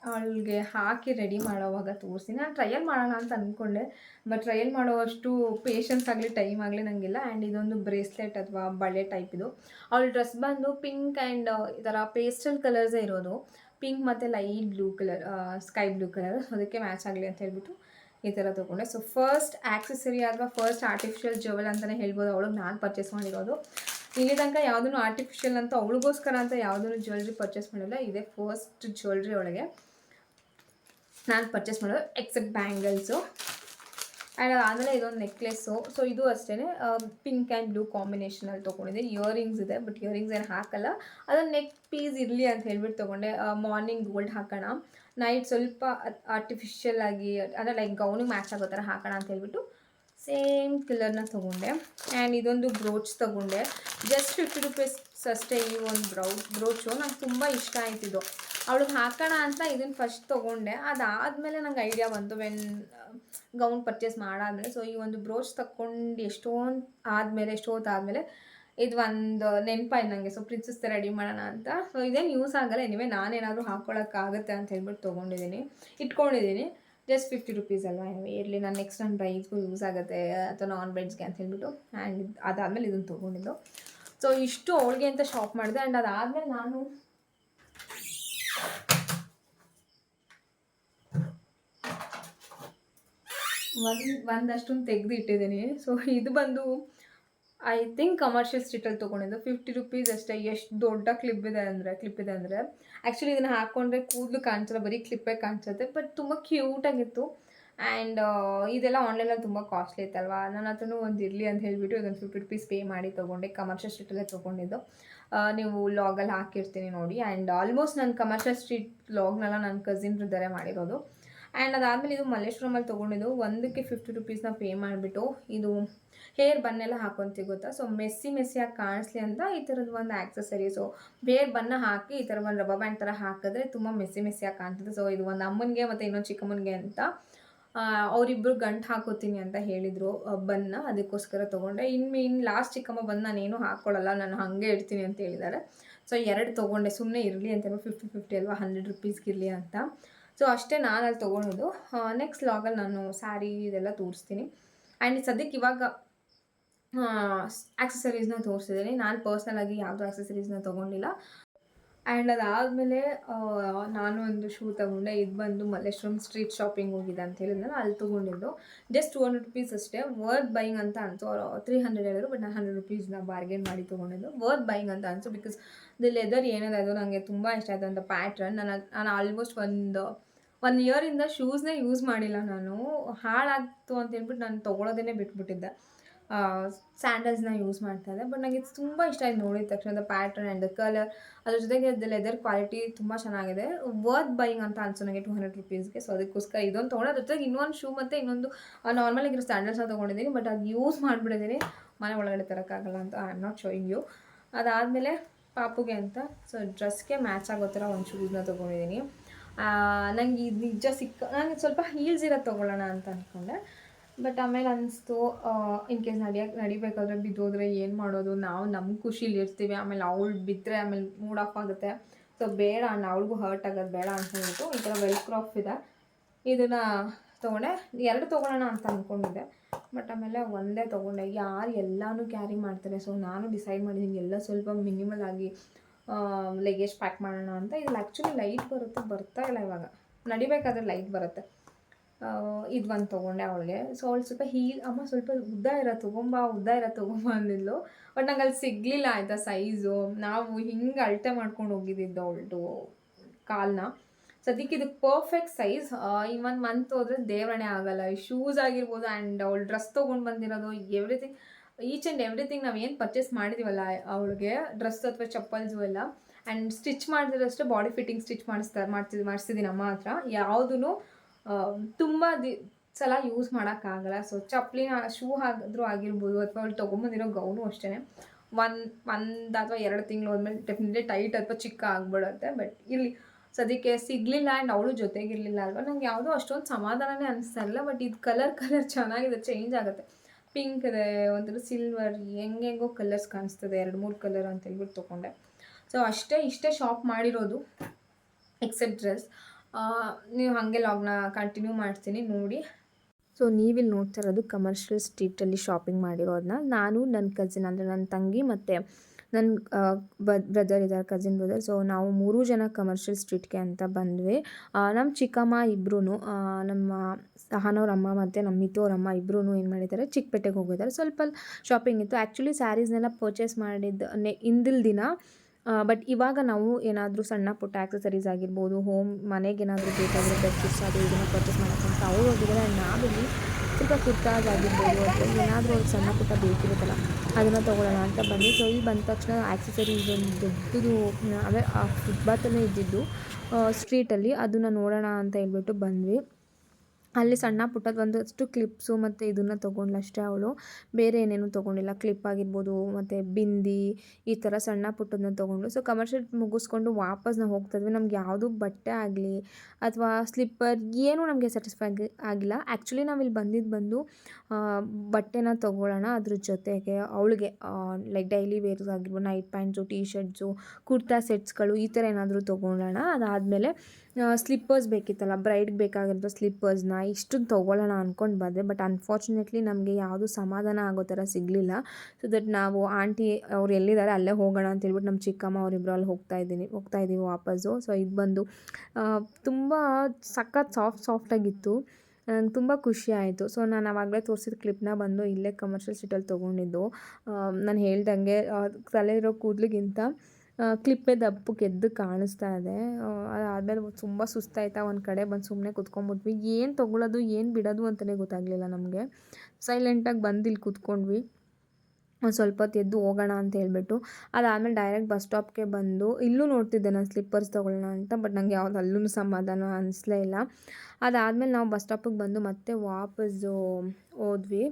ಅವಳಿಗೆ ಹಾಕಿ ರೆಡಿ ಮಾಡೋವಾಗ ತೋರಿಸಿ ನಾನು ಟ್ರಯಲ್ ಮಾಡೋಣ ಅಂತ ಅಂದ್ಕೊಂಡೆ ಬಟ್ ಟ್ರಯಲ್ ಮಾಡೋವಷ್ಟು ಪೇಷನ್ಸ್ ಆಗಲಿ ಟೈಮ್ ಆಗಲಿ ನನಗಿಲ್ಲ ಆ್ಯಂಡ್ ಇದೊಂದು ಬ್ರೇಸ್ಲೆಟ್ ಅಥವಾ ಬಳೆ ಟೈಪ್ ಇದು. ಅವಳ ಡ್ರೆಸ್ ಬಂದು ಪಿಂಕ್ ಆ್ಯಂಡ್ ಈ ಥರ ಪೇಸ್ಟಲ್ ಕಲರ್ಸೇ ಇರೋದು. ಪಿಂಕ್ ಮತ್ತು light blue colour sky blue colour ಅದಕ್ಕೆ ಮ್ಯಾಚ್ ಆಗಲಿ ಅಂತ ಹೇಳ್ಬಿಟ್ಟು ಈ ಥರ ತೊಗೊಂಡೆ. ಸೊ ಫಸ್ಟ್ ಆ್ಯಕ್ಸೆಸರಿ ಅಥವಾ ಫಸ್ಟ್ ಆರ್ಟಿಫಿಷಿಯಲ್ ಜುವೆಲ್ ಅಂತಲೇ ಹೇಳ್ಬೋದು. ಅವಳಿಗೆ ನಾನು ಪರ್ಚೇಸ್ ಮಾಡಿರೋದು. ಇಲ್ಲಿ ತನಕ ಯಾವುದೂ ಆರ್ಟಿಫಿಷಿಯಲ್ ಅಂತ ಅವಳಿಗೋಸ್ಕರ ಅಂತ ಯಾವುದೂ ಜ್ಯುವೆಲ್ರಿ ಪರ್ಚೇಸ್ ಮಾಡಿಲ್ಲ. ಇದೇ ಫಸ್ಟ್ ಜ್ಯುವೆಲ್ರಿ ಒಳಗೆ ನಾನು ಪರ್ಚೇಸ್ ಮಾಡೋದು ಎಕ್ಸೆಪ್ಟ್ ಬ್ಯಾಂಗಲ್ಸು ಆ್ಯಂಡ್ ಅದಾದಮೇಲೆ ಇದೊಂದು ನೆಕ್ಲೆಸ್ಸು ಸೊ ಇದು ಅಷ್ಟೇ ಪಿಂಕ್ ಆ್ಯಂಡ್ ಬ್ಲೂ ಕಾಂಬಿನೇಷನಲ್ಲಿ ತೊಗೊಂಡಿದ್ದೆ. ಇಯರಿಂಗ್ಸ್ ಇದೆ ಬಟ್ ಇಯರಿಂಗ್ಸ್ ಏನು ಹಾಕಲ್ಲ. ಅದನ್ನು ನೆಕ್ ಪೀಸ್ ಇರಲಿ ಅಂತ ಹೇಳ್ಬಿಟ್ಟು ತೊಗೊಂಡೆ. ಮಾರ್ನಿಂಗ್ ಗೋಲ್ಡ್ ಹಾಕೋಣ. ನೈಟ್ ಸ್ವಲ್ಪ ಆರ್ಟಿಫಿಷಿಯಲ್ ಆಗಿ, ಅಂದರೆ ಲೈಕ್ ಗೌನಿಗೆ ಮ್ಯಾಚ್ ಆಗೋ ಥರ ಹಾಕೋಣ ಅಂತ ಹೇಳ್ಬಿಟ್ಟು ಸೇಮ್ ಕಲರ್ನ ತೊಗೊಂಡೆ. ಆ್ಯಂಡ್ ಇದೊಂದು ಬ್ರೋಚ್ ತೊಗೊಂಡೆ. ಜಸ್ಟ್ ಫಿಫ್ಟಿ ರುಪೀಸ್ ಅಷ್ಟೇ ಈ ಒಂದು ಬ್ರೌ ಬ್ರೋಚು ನಂಗೆ ತುಂಬ ಇಷ್ಟ ಆಯ್ತಿದ್ದು ಅವಳಿಗೆ ಹಾಕೋಣ ಅಂತ ಇದನ್ನು ಫಸ್ಟ್ ತೊಗೊಂಡೆ. ಅದಾದಮೇಲೆ ನಂಗೆ ಐಡಿಯಾ ಬಂತು ವೆನ್ ಗೌನ್ ಪರ್ಚೇಸ್ ಮಾಡಾದ್ಮೇಲೆ. ಸೊ ಈ ಒಂದು ಬ್ರೋಚ್ ತಗೊಂಡು ಎಷ್ಟೊಂದು ಆದಮೇಲೆ ಎಷ್ಟೊತ್ತು ಆದಮೇಲೆ ಇದು ಒಂದು ನೆನಪಾಯ್ತು ನನಗೆ ಸೊ ಪ್ರಿನ್ಸಸ್ ರೆಡಿ ಮಾಡೋಣ ಅಂತ. ಸೊ ಇದೇನು ಯೂಸ್ ಆಗಲ್ಲ. ಎನಿವೆ ನಾನೇನಾದರೂ ಹಾಕ್ಕೊಳಕ್ಕಾಗತ್ತೆ ಅಂತ ಹೇಳ್ಬಿಟ್ಟು ತೊಗೊಂಡಿದ್ದೀನಿ. ಇಟ್ಕೊಂಡಿದ್ದೀನಿ. ಜಸ್ಟ್ ಫಿಫ್ಟಿ ರುಪೀಸ್ ಅಲ್ವಾ ಇರಲಿ, ನಾನು ನೆಕ್ಸ್ಟ್ ನನ್ನ ಬ್ರೈಸ್ಗೂ ಯೂಸ್ ಆಗುತ್ತೆ, ಅಥವಾ ನಾನ್ ವೆಜ್ಗೆ ಅಂತ ಹೇಳ್ಬಿಟ್ಟು. ಆ್ಯಂಡ್ ಅದಾದಮೇಲೆ ಇದನ್ನು ತೊಗೊಂಡಿದ್ದು. ಸೊ ಇಷ್ಟು ಅವಳಿಗೆ ಅಂತ ಶಾಪ್ ಮಾಡಿದೆ. ಆ್ಯಂಡ್ ಅದಾದಮೇಲೆ ನಾನು ಒಂದು, ಒಂದಷ್ಟೊಂದು ತೆಗೆದು ಇಟ್ಟಿದ್ದೀನಿ ಸೊ ಇದು ಬಂದು ಐ ಥಿಂಕ್ ಕಮರ್ಷಿಯಲ್ ಸ್ಟ್ರೀಟಲ್ಲಿ ತೊಗೊಂಡಿದ್ದು. ಫಿಫ್ಟಿ ರುಪೀಸ್ ಅಷ್ಟೇ. ಎಷ್ಟು ದೊಡ್ಡ ಕ್ಲಿಪ್ ಇದೆ ಅಂದರೆ ಕ್ಲಿಪ್ ಇದೆ ಅಂದರೆ. ಆ್ಯಕ್ಚುಲಿ ಇದನ್ನು ಹಾಕ್ಕೊಂಡ್ರೆ ಕೂದಲು ಕಾಣಿಸಲ್ಲ, ಬರೀ ಕ್ಲಿಪ್ಪೇ ಕಾಣಿಸುತ್ತೆ. ಬಟ್ ತುಂಬ ಕ್ಯೂಟಾಗಿತ್ತು ಆ್ಯಂಡ್ ಇದೆಲ್ಲ ಆನ್ಲೈನಲ್ಲಿ ತುಂಬ ಕಾಸ್ಟ್ಲಿ ಇತ್ತಲ್ವಾ ನನ್ನ ಹತ್ರನೂ ಒಂದು ಇರಲಿ ಅಂತ ಹೇಳಿಬಿಟ್ಟು ಇದೊಂದು ಫಿಫ್ಟಿ ರುಪೀಸ್ ಪೇ ಮಾಡಿ ತೊಗೊಂಡೆ. ಕಮರ್ಷಿಯಲ್ ಸ್ಟ್ರೀಟಲ್ಲೇ ತೊಗೊಂಡಿದ್ದು. ನೀವು ಲಾಗಲ್ಲಿ ಹಾಕಿರ್ತೀನಿ ನೋಡಿ. ಆ್ಯಂಡ್ ಆಲ್ಮೋಸ್ಟ್ ನನ್ನ ಕಮರ್ಷಿಯಲ್ ಸ್ಟ್ರೀಟ್ ಲಾಗ್ನೆಲ್ಲ ನನ್ನ ಕಸಿನ್ ಬ್ರದರೇ ಮಾಡಿರೋದು. ಆ್ಯಂಡ್ ಅದಾದಮೇಲೆ ಇದು ಮಲ್ಲೇಶ್ವರಮಲ್ಲಿ ತೊಗೊಂಡಿದ್ದು. ಒಂದಕ್ಕೆ ಫಿಫ್ಟಿ ರುಪೀಸ್ನ ಪೇ ಮಾಡಿಬಿಟ್ಟು ಇದು ಹೇರ್ ಬನ್ನೆಲ್ಲ ಹಾಕೊಂತೀವಿ ಗೊತ್ತಾ? ಸೊ ಮೆಸ್ಸಿ ಮೆಸ್ಸಿಯಾಗಿ ಕಾಣಿಸ್ಲಿ ಅಂತ ಈ ಥರದ ಒಂದು ಆ್ಯಕ್ಸಸರೀಸು ಹೇರ್ ಬನ್ನ ಹಾಕಿ ಈ ಥರ ಒಂದು ರಬ್ಬ ಬ್ಯಾಂಡ್ ಥರ ಹಾಕಿದ್ರೆ ತುಂಬ ಮೆಸ್ಸಿ ಮೆಸ್ಸಿಯಾಗಿ ಕಾಣ್ತದೆ. ಸೊ ಇದು ಒಂದು ಅಮ್ಮನಿಗೆ ಮತ್ತು ಇನ್ನೊಂದು ಚಿಕ್ಕಮ್ಮನಿಗೆ ಅಂತ ಅವರಿಬ್ಬರು ಗಂಟು ಹಾಕೋತೀನಿ ಅಂತ ಹೇಳಿದರು ಬನ್ನ ಅದಕ್ಕೋಸ್ಕರ ತೊಗೊಂಡೆ. ಇನ್ನು ಇನ್ನು ಲಾಸ್ಟ್ ಚಿಕ್ಕಮ್ಮ ಬಂದು ನಾನೇನು ಹಾಕ್ಕೊಳ್ಳಲ್ಲ ನಾನು ಹಾಗೆ ಇಡ್ತೀನಿ ಅಂತ ಹೇಳಿದ್ದಾರೆ. ಸೊ ಎರಡು ತೊಗೊಂಡೆ. ಸುಮ್ಮನೆ ಇರಲಿ ಅಂತ ಫಿಫ್ಟಿ ಫಿಫ್ಟಿ ಅಲ್ವಾ? ಹಂಡ್ರೆಡ್ ರುಪೀಸ್ಗೆ ಇರಲಿ ಅಂತ. ಸೊ ಅಷ್ಟೇ ನಾನು ಅಲ್ಲಿ ತೊಗೊಳೋದು ನೆಕ್ಸ್ಟ್ ಲಾಗಲ್ಲಿ ನಾನು ಸ್ಯಾರಿ ಇದೆಲ್ಲ ತೋರಿಸ್ತೀನಿ. ಆ್ಯಂಡ್ ಸದ್ಯಕ್ಕೆ ಇವಾಗ ಆಕ್ಸಸರೀಸ್ನ ತೋರಿಸಿದ್ದೀನಿ ನಾನು ಪರ್ಸ್ನಲಾಗಿ ಯಾವುದೂ ಆಕ್ಸಸರೀಸ್ನ ತೊಗೊಂಡಿಲ್ಲ. ಆ್ಯಂಡ್ ಅದಾದಮೇಲೆ ನಾನು ಒಂದು ಶೂ ತೊಗೊಂಡೆ. ಇದು ಬಂದು ಮಲ್ಲೇಶ್ವರಂ ಸ್ಟ್ರೀಟ್ ಶಾಪಿಂಗ್ ಹೋಗಿದೆ ಅಂತ ನಾನು ಅಲ್ಲಿ ತೊಗೊಂಡಿದ್ದು. ಜಸ್ಟ್ ಟು ಹಂಡ್ರೆಡ್ ರುಪೀಸ್ ಅಷ್ಟೇ. ವರ್ತ್ ಬೈಯಿಂಗ್ ಅಂತ ಅನ್ಸು ಅವರು ತ್ರೀ ಹಂಡ್ರೆಡ್ ಹೇಳಿದ್ರು ಬಟ್ ನಾನು ಹಂಡ್ರೆಡ್ ರುಪೀಸ್ನ ಬಾರ್ಗೇನ್ ಮಾಡಿ ತೊಗೊಂಡಿದ್ದು. ವರ್ತ್ ಬೈಯಿಂಗ್ ಅಂತ ಅನಿಸು ಬಿಕಾಸ್ ದಿ ಲೆದರ್ ಅದು ನನಗೆ ತುಂಬ ಇಷ್ಟ ಆಯಿತು ಅಂತ ಪ್ಯಾಟ್ರನ್ ನಾನು ನಾನು ಆಲ್ಮೋಸ್ಟ್ ಒಂದು ಒನ್ ಇಯರಿಂದ ಶೂಸ್ನೇ ಯೂಸ್ ಮಾಡಿಲ್ಲ ನಾನು. ಹಾಳಾಗ್ತು ಅಂತ ಹೇಳ್ಬಿಟ್ಟು ನಾನು ತೊಗೊಳೋದೇ ಬಿಟ್ಬಿಟ್ಟಿದ್ದೆ. ಸ್ಯಾಂಡಲ್ಸ್ನ ಯೂಸ್ ಮಾಡ್ತಾ ಇದ್ದೆ. ಬಟ್ ನನಗೆ ತುಂಬ ಇಷ್ಟ ಆಯ್ತು ನೋಡಿದ ತಕ್ಷಣ ಪ್ಯಾಟ್ರನ್ ಆ್ಯಂಡ್ ದ ಕಲರ್ ಅದ್ರ ಜೊತೆಗೆ ಅದು ಲೆದರ್ ಕ್ವಾಲಿಟಿ ತುಂಬ ಚೆನ್ನಾಗಿದೆ. ವರ್ತ್ ಬೈಯಿಂಗ್ ಅಂತ ಅನ್ಸೋ ನನಗೆ ಟು ಹಂಡ್ರೆಡ್ ರುಪೀಸ್ಗೆ ಸೊ ಅದಕ್ಕೋಸ್ಕರ ಇದೊಂದು ತೊಗೊಂಡು ಅದ್ರ ಜೊತೆಗೆ ಇನ್ನೊಂದು ಶೂ ಮತ್ತು ಇನ್ನೊಂದು ನಾರ್ಮಲ್ ಆಗಿರೋ ಸ್ಯಾಂಡಲ್ಸ್ನ ತೊಗೊಂಡಿದ್ದೀನಿ. ಬಟ್ ಅದು ಯೂಸ್ ಮಾಡಿಬಿಟ್ಟಿದ್ದೀನಿ. ಮನೆ ಒಳಗಡೆ ತರೋಕ್ಕಾಗಲ್ಲ ಅಂತ I am not showing you ಅದಾದಮೇಲೆ ಪಾಪುಗೆ ಅಂತ ಸೊ ಡ್ರೆಸ್ಗೆ ಮ್ಯಾಚ್ ಆಗೋ ಥರ ಒಂದು ಶೂಸ್ನ ತೊಗೊಂಡಿದ್ದೀನಿ. ನನಗೆ ಇದು ನಿಜ ಸಿಕ್ಕ ನನಗೆ ಸ್ವಲ್ಪ ಹೀಲ್ಸ್ ಇರೋದು ತೊಗೊಳ್ಳೋಣ ಅಂತ ಅಂದ್ಕೊಂಡೆ ಬಟ್ ಆಮೇಲೆ ಅನಿಸ್ತು ಇನ್ ಕೇಸ್ ನಡಿಯೋಕೆ ನಡಿಬೇಕಾದ್ರೆ ಬಿದ್ದೋದ್ರೆ ಏನು ಮಾಡೋದು? ನಾವು ನಮ್ಮ ಖುಷಿಲಿ ಇರ್ತೀವಿ. ಆಮೇಲೆ ಅವಳು ಬಿದ್ದರೆ ಆಮೇಲೆ ಮೂಡ್ ಆಫ್ ಆಗುತ್ತೆ. ಸೊ ಬೇಡ ಅಣ್ಣ, ಅವಳಿಗೂ ಹರ್ಟ್ ಆಗೋದು ಬೇಡ ಅಂತ ಹೇಳ್ಬಿಟ್ಟು ಈ ಥರ ವೆಲ್ ಕ್ರಾಫ್ ಇದೆ. ಇದನ್ನು ತೊಗೊಂಡೆ. ಎರಡು ತೊಗೊಳ್ಳೋಣ ಅಂತ ಅಂದ್ಕೊಂಡಿದ್ದೆ ಬಟ್ ಆಮೇಲೆ ಒಂದೇ ತೊಗೊಂಡೆ. ಯಾರು ಎಲ್ಲನೂ ಕ್ಯಾರಿ ಮಾಡ್ತಾರೆ. ಸೊ ನಾನು ಡಿಸೈಡ್ ಮಾಡಿದ್ದೀನಿ ಎಲ್ಲ ಸ್ವಲ್ಪ ಮಿನಿಮಲ್ ಆಗಿ ಲಗೇಜ್ ಪ್ಯಾಕ್ ಮಾಡೋಣ ಅಂತ. ಇಲ್ಲಿ ಆ್ಯಕ್ಚುಲಿ ಲೈಟ್ ಬರುತ್ತೆ, ಬರ್ತಾ ಇಲ್ಲ ಇವಾಗ. ನಡಿಬೇಕಾದ್ರೆ ಲೈಟ್ ಬರುತ್ತೆ. ಇದು ಒಂದು ತೊಗೊಂಡೆ ಅವಳಿಗೆ. ಸೊ ಅವಳು ಸ್ವಲ್ಪ ಹೀಲ್ ಅಮ್ಮ ಸ್ವಲ್ಪ ಉದ್ದ ಇರೋ, ತೊಗೊಂಬ, ಉದ್ದ ಇರೋ, ತೊಗೊಂಬ ಅಂದಿದ್ಲು. ಬಟ್ ನಂಗೆ ಅಲ್ಲಿ ಸಿಗಲಿಲ್ಲ ಆಯಿತಾ ಸೈಜು ನಾವು ಹಿಂಗೆ ಅಳತೆ ಮಾಡ್ಕೊಂಡು ಹೋಗಿದ್ದಿದ್ದು ಅವಳದು ಕಾಲನ್ನ ಸದ್ಯಕ್ಕೆ ಇದಕ್ಕೆ ಪರ್ಫೆಕ್ಟ್ ಸೈಜ್ ಈ ಒಂದು ಮಂತ್ ಹೋದ್ರೆ ದೇವರಣೆ ಆಗಲ್ಲ. ಈ ಶೂಸ್ ಆಗಿರ್ಬೋದು ಆ್ಯಂಡ್ ಅವಳು ಡ್ರೆಸ್ ತೊಗೊಂಡು ಬಂದಿರೋದು ಎವ್ರಿಥಿಂಗ್ ಈಚ್ ಆ್ಯಂಡ್ ಎವ್ರಿಥಿಂಗ್ ನಾವು ಏನು ಪರ್ಚೇಸ್ ಮಾಡಿದ್ದೀವಲ್ಲ ಅವಳಿಗೆ ಡ್ರೆಸ್ ಅಥವಾ ಚಪ್ಪಲ್ಸು ಎಲ್ಲ. ಆ್ಯಂಡ್ ಸ್ಟಿಚ್ ಮಾಡಿದ್ರಷ್ಟೇ ಬಾಡಿ ಫಿಟ್ಟಿಂಗ್ ಸ್ಟಿಚ್ ಮಾಡಿಸ್ತಾರೆ ಮಾಡ್ತಿದ್ದು ಮಾಡಿಸಿದ್ದೀನಿ ಅಮ್ಮ ಹತ್ರ. ಯಾವುದೂ ತುಂಬ ದಿ ಸಲ ಯೂಸ್ ಮಾಡೋಕ್ಕಾಗಲ್ಲ. ಸೊ ಚಪ್ಪಲಿನ ಶೂ ಆದ್ರೂ ಆಗಿರ್ಬೋದು, ಅಥವಾ ಅವ್ಳು ತೊಗೊಂಬಂದಿರೋ ಗೌನು ಅಷ್ಟೇ ಒನ್ ಒಂದು ಅಥವಾ ಎರಡು ತಿಂಗಳು ಹೋದ್ಮೇಲೆ ಡೆಫಿನೆಟ್ಲಿ ಟೈಟ್ ಅಥವಾ ಚಿಕ್ಕ ಆಗಿಬಿಡುತ್ತೆ. ಬಟ್ ಇಲ್ಲಿ ಸದ್ಯಕ್ಕೆ ಸಿಗಲಿಲ್ಲ ಆ್ಯಂಡ್ ಅವಳು ಜೊತೆಗಿರಲಿಲ್ಲ ಅಲ್ವಾ? ನಂಗೆ ಯಾವುದೋ ಅಷ್ಟೊಂದು ಸಮಾಧಾನನೇ ಅನಿಸ್ತಾ ಬಟ್ ಇದು ಕಲರ್ ಕಲರ್ ಚೆನ್ನಾಗಿದೆ ಚೇಂಜ್ ಆಗುತ್ತೆ. ಪಿಂಕ್ ಇದೆ, ಒಂಥರ ಸಿಲ್ವರ್ ಹೆಂಗೆಂಗೋ ಕಲರ್ಸ್ ಕಾಣಿಸ್ತದೆ, ಎರಡು, ಮೂರು ಕಲರ್ ಅಂತ ಹೇಳ್ಬಿಟ್ಟು ತೊಗೊಂಡೆ. ಸೊ ಅಷ್ಟೇ, ಇಷ್ಟೇ ಶಾಪ್ ಮಾಡಿರೋದು ಎಕ್ಸೆಪ್ಟ್ ಡ್ರೆಸ್ ನೀವು ಹಾಗೆ ಲಾಗ್ನ ಕಂಟಿನ್ಯೂ ಮಾಡ್ತೀನಿ, ನೋಡಿ. ಸೊ ನೀವಿಲ್ಲಿ ನೋಡ್ತಾ ಇರೋದು ಕಮರ್ಷಿಯಲ್ ಸ್ಟ್ರೀಟಲ್ಲಿ ಶಾಪಿಂಗ್ ಮಾಡಿರೋದನ್ನ ನಾನು ನನ್ನ ಕಸಿನ್ ಅಂದರೆ ನನ್ನ ತಂಗಿ ಮತ್ತು ನನ್ನ ಬ್ರದರ್ ಇದ್ದಾರೆ ಕಸಿನ್ ಬ್ರದರ್ ಸೊ ನಾವು ಮೂರು ಜನ ಕಮರ್ಷಿಯಲ್ ಸ್ಟ್ರೀಟ್ಗೆ ಅಂತ ಬಂದ್ವಿ. ನಮ್ಮ ಚಿಕ್ಕಮ್ಮ ಇಬ್ಬರೂ ನಮ್ಮ ಸಹನವ್ರಮ್ಮ ಮತ್ತು ನಮ್ಮ ಮಿತೋರ ಅಮ್ಮ ಇಬ್ಬರೂ ಏನು ಮಾಡಿದ್ದಾರೆ, ಚಿಕ್ಕಪೇಟೆಗೆ ಹೋಗಿದ್ದಾರೆ. ಸ್ವಲ್ಪ ಶಾಪಿಂಗ್ ಇತ್ತು. ಆ್ಯಕ್ಚುಲಿ ಸ್ಯಾರೀಸ್ನೆಲ್ಲ ಪರ್ಚೇಸ್ ಮಾಡಿದ್ದು, ನೆ ದಿನ ಬಟ್ ಇವಾಗ ನಾವು ಏನಾದರೂ ಸಣ್ಣ ಪುಟ್ಟ ಆಕ್ಸಸರೀಸ್ ಆಗಿರ್ಬೋದು ಹೋಮ್ ಮನೆಗೆ ಏನಾದರೂ ಬೇಕಾದರೆ ಬೆಡ್ಶೀಟ್ಸ್ ಅದು ಇದನ್ನು ಪರ್ಚೇಸ್ ಮಾಡೋಕ್ಕಂತ ಅವ್ರು ಹೋಗಿದ್ದಾರೆ. ಆ್ಯಂಡ್ ನಾವಿಲ್ಲಿ ಸ್ವಲ್ಪ ಕುರ್ತಾಸ್ ಆಗಿರ್ಬೋದು ಅಥವಾ ಏನಾದರೂ ಒಂದು ಸಣ್ಣ ಪುಟ್ಟ ಬೇಕಿರುತ್ತಲ್ಲ, ಅದನ್ನು ತೊಗೊಳ್ಳೋಣ ಅಂತ ಬಂದು ಸೊ ಇಲ್ಲಿ ಬಂದ ತಕ್ಷಣ ಆ್ಯಕ್ಸಸರೀಸ್ ಒಂದು ದೊಡ್ಡದು, ಅಂದರೆ ಆ ಫುಟ್ಬಾತಲ್ಲೇ ಇದ್ದಿದ್ದು ಸ್ಟ್ರೀಟಲ್ಲಿ ಅದನ್ನು ನೋಡೋಣ ಅಂತ ಹೇಳ್ಬಿಟ್ಟು ಬಂದ್ವಿ. ಅಲ್ಲಿ ಸಣ್ಣ ಪುಟ್ಟದ್ದು ಒಂದಷ್ಟು ಕ್ಲಿಪ್ಸು ಮತ್ತು ಇದನ್ನು ತೊಗೊಂಡ್ಲು ಅಷ್ಟೇ ಅವಳು. ಬೇರೆ ಏನೇನು ತೊಗೊಂಡಿಲ್ಲ. ಕ್ಲಿಪ್ ಆಗಿರ್ಬೋದು, ಮತ್ತು ಬಿಂದಿ, ಈ ಥರ ಸಣ್ಣ ಪುಟ್ಟದನ್ನ ತೊಗೊಂಡು ಸೊ ಕಮರ್ಷಿಯಲ್ ಮುಗಿಸ್ಕೊಂಡು ವಾಪಸ್ ನಾವು ಹೋಗ್ತಿದ್ವಿ ನಮ್ಗೆ ಯಾವುದು ಬಟ್ಟೆ ಆಗಲಿ ಅಥವಾ ಸ್ಲಿಪ್ಪರ್ ಏನೂ ನಮಗೆ ಸ್ಯಾಟಿಸ್ಫೈ ಆಗಿಲ್ಲ. ಆ್ಯಕ್ಚುಲಿ ನಾವಿಲ್ಲಿ ಬಂದಿದ್ದು ಬಂದು ಬಟ್ಟೆನ ತೊಗೊಳ್ಳೋಣ ಅದ್ರ ಜೊತೆಗೆ ಅವಳಿಗೆ ಲೈಕ್ ಡೈಲಿ ವೇರ್ಸ್ ಆಗಿರ್ಬೋದು night pants T shirts kurta ಸೆಟ್ಸ್ಗಳು ಈ ಥರ ಏನಾದರೂ ತೊಗೊಳ್ಳೋಣ. ಅದಾದಮೇಲೆ ಸ್ಲಿಪ್ಪರ್ಸ್ ಬೇಕಿತ್ತಲ್ಲ ಬ್ರೈಡ್ಗೆ ಬೇಕಾಗಿರೋ ಸ್ಲಿಪ್ಪರ್ಸ್ನ ಇಷ್ಟು ತೊಗೊಳ್ಳೋಣ ಅಂದ್ಕೊಂಡು ಬಂದೆ ಬಟ್ ಅನ್ಫಾರ್ಚುನೇಟ್ಲಿ ನಮಗೆ ಯಾವುದು ಸಮಾಧಾನ ಆಗೋ ಥರ ಸಿಗಲಿಲ್ಲ. ಸೊ ದಟ್ ನಾವು ಆಂಟಿ ಅವ್ರು ಎಲ್ಲಿದ್ದಾರೆ ಅಲ್ಲೇ ಹೋಗೋಣ ಅಂತ ಹೇಳ್ಬಿಟ್ಟು ನಮ್ಮ ಚಿಕ್ಕಮ್ಮ ಅವರಿಬ್ಬರು ಅಲ್ಲಿ ಹೋಗ್ತಾ ಇದ್ದೀನಿ, ಹೋಗ್ತಾ ಇದ್ದೀವಿ ವಾಪಸ್ಸು. ಸೊ ಇದು ಬಂದು ತುಂಬ ಸಖತ್ ಸಾಫ್ಟ್ ಸಾಫ್ಟಾಗಿತ್ತು ನಂಗೆ ತುಂಬ ಖುಷಿ ಆಯಿತು. ಸೊ ನಾನು ಆವಾಗಲೇ ತೋರಿಸಿದ ಕ್ಲಿಪ್ನ ಬಂದು ಇಲ್ಲೇ ಕಮರ್ಷಿಯಲ್ ಸಿಟಲ್ಲಿ ತೊಗೊಂಡಿದ್ದು. ನಾನು ಹೇಳ್ದಂಗೆ ತಲೆ ಇರೋ ಕೂದಲಿಗಿಂತ ಕ್ಲಿಪ್ಪೇ ದಪ್ಪಕ್ಕೆ ಎದ್ದು ಕಾಣಿಸ್ತಾ ಇದೆ. ಅದಾದಮೇಲೆ ತುಂಬ ಸುಸ್ತಾಯ್ತಾ, ಒಂದು ಕಡೆ ಬಂದು ಸುಮ್ಮನೆ ಕುತ್ಕೊಂಡ್ಬಿಟ್ವಿ ಏನು ತೊಗೊಳೋದು, ಏನು ಬಿಡೋದು ಅಂತಲೇ ಗೊತ್ತಾಗಲಿಲ್ಲ ನಮಗೆ. ಸೈಲೆಂಟಾಗಿ ಬಂದು ಇಲ್ಲಿ ಕೂತ್ಕೊಂಡ್ವಿ. ಒಂದು ಸ್ವಲ್ಪ ಹೊತ್ತು ಎದ್ದು ಹೋಗೋಣ ಅಂತ ಹೇಳ್ಬಿಟ್ಟು. ಅದಾದಮೇಲೆ ಡೈರೆಕ್ಟ್ ಬಸ್ ಸ್ಟಾಪ್ಗೆ ಬಂದು, ಇಲ್ಲೂ ನೋಡ್ತಿದ್ದೆ ನಾನು ಸ್ಲಿಪ್ಪರ್ಸ್ ತೊಗೊಳ್ಳೋಣ ಅಂತ ಬಟ್ ನನಗೆ ಯಾವ್ದು ಅಲ್ಲೂ ಸಮಾಧಾನ ಅನಿಸ್ಲೇ ಇಲ್ಲ. ಅದಾದಮೇಲೆ ನಾವು ಬಸ್ ಸ್ಟಾಪಿಗೆ ಬಂದು ಮತ್ತೆ ವಾಪಸ್ಸು ಹೋದ್ವಿ.